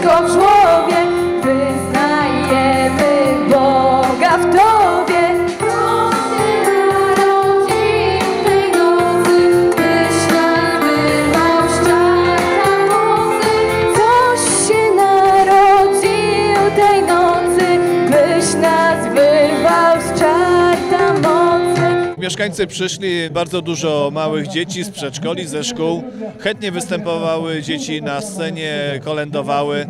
telescopes mieszkańcy przyszli, bardzo dużo małych dzieci z przedszkoli, ze szkół. Chętnie występowały dzieci na scenie, kolędowały.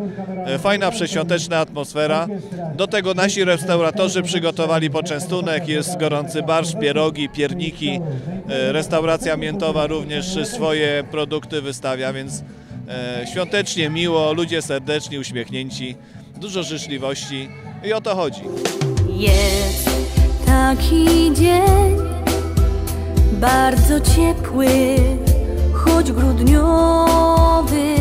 E, Fajna, przeświąteczna atmosfera. Do tego nasi restauratorzy przygotowali poczęstunek. Jest gorący barszcz, pierogi, pierniki. E, Restauracja miętowa również swoje produkty wystawia, więc e, świątecznie, miło, ludzie serdeczni, uśmiechnięci. Dużo życzliwości i o to chodzi. Jest taki dzień, bardzo ciepły, choć grudniowy.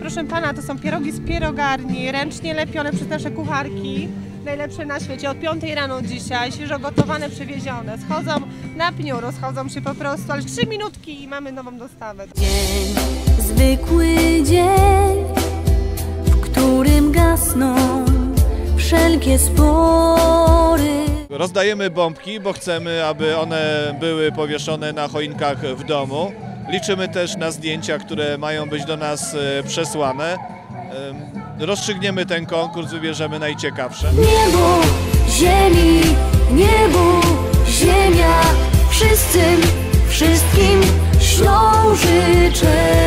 Proszę pana, to są pierogi z pierogarni, ręcznie lepione przez nasze kucharki. Najlepsze na świecie. Od 5 rano dzisiaj, świeżo gotowane, przewiezione. Schodzą na pniu, rozchodzą się po prostu, ale 3 minutki i mamy nową dostawę. Dzień, zwykły dzień, w którym gasną wszelkie spory. Rozdajemy bombki, bo chcemy, aby one były powieszone na choinkach w domu. Liczymy też na zdjęcia, które mają być do nas e, przesłane. Em, Rozstrzygniemy ten konkurs, wybierzemy najciekawsze. Niebo, ziemi, niebo, ziemia, wszystkim ślą życzenia.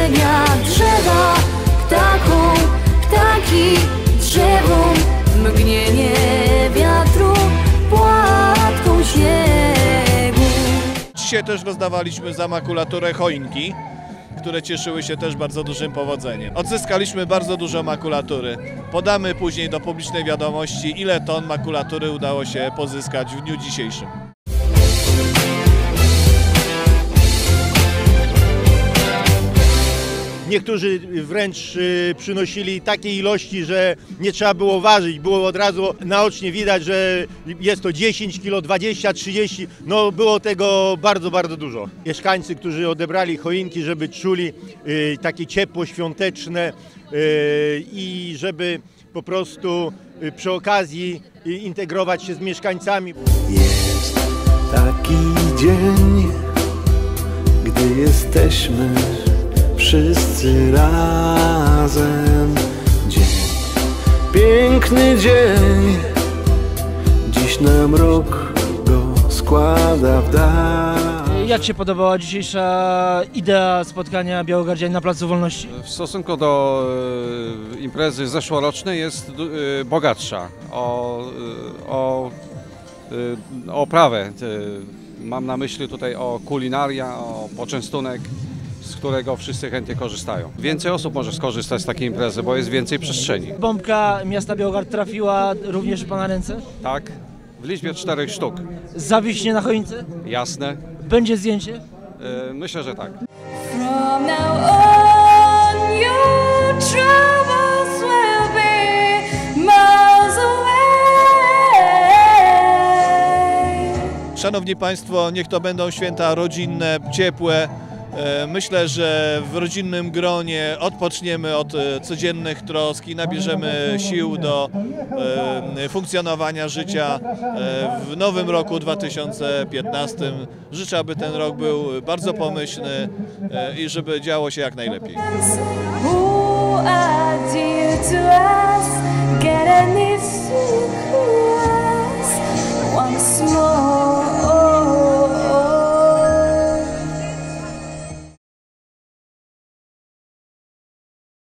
Dzisiaj też rozdawaliśmy za makulaturę choinki, które cieszyły się też bardzo dużym powodzeniem. Odzyskaliśmy bardzo dużo makulatury. Podamy później do publicznej wiadomości, ile ton makulatury udało się pozyskać w dniu dzisiejszym. Niektórzy wręcz y, przynosili takie ilości, że nie trzeba było ważyć. Było od razu naocznie widać, że jest to 10 kg, 20, 30. No było tego bardzo, bardzo dużo. Mieszkańcy, którzy odebrali choinki, żeby czuli y, takie ciepło świąteczne y, i żeby po prostu przy okazji integrować się z mieszkańcami. Jest taki dzień, gdy jesteśmy wszyscy razem. Dzień, piękny dzień, dziś nam rok go składa w dar. Jak się podobała dzisiejsza idea spotkania Białogardzian na Placu Wolności? W stosunku do e, imprezy zeszłorocznej jest e, bogatsza o, e, o, e, o oprawę. E, Mam na myśli tutaj o kulinaria, o poczęstunek, z którego wszyscy chętnie korzystają. Więcej osób może skorzystać z takiej imprezy, bo jest więcej przestrzeni. Bombka miasta Białogard trafiła również w Pana ręce? Tak? W liczbie czterech sztuk. Zawiśnie na choince? Jasne? Będzie zdjęcie? E, Myślę, że tak. Szanowni Państwo, niech to będą święta rodzinne, ciepłe. E, Myślę, że w rodzinnym gronie odpoczniemy od e, codziennych trosk i nabierzemy sił do e, funkcjonowania życia w nowym roku 2015. Życzę, aby ten rok był bardzo pomyślny i żeby działo się jak najlepiej.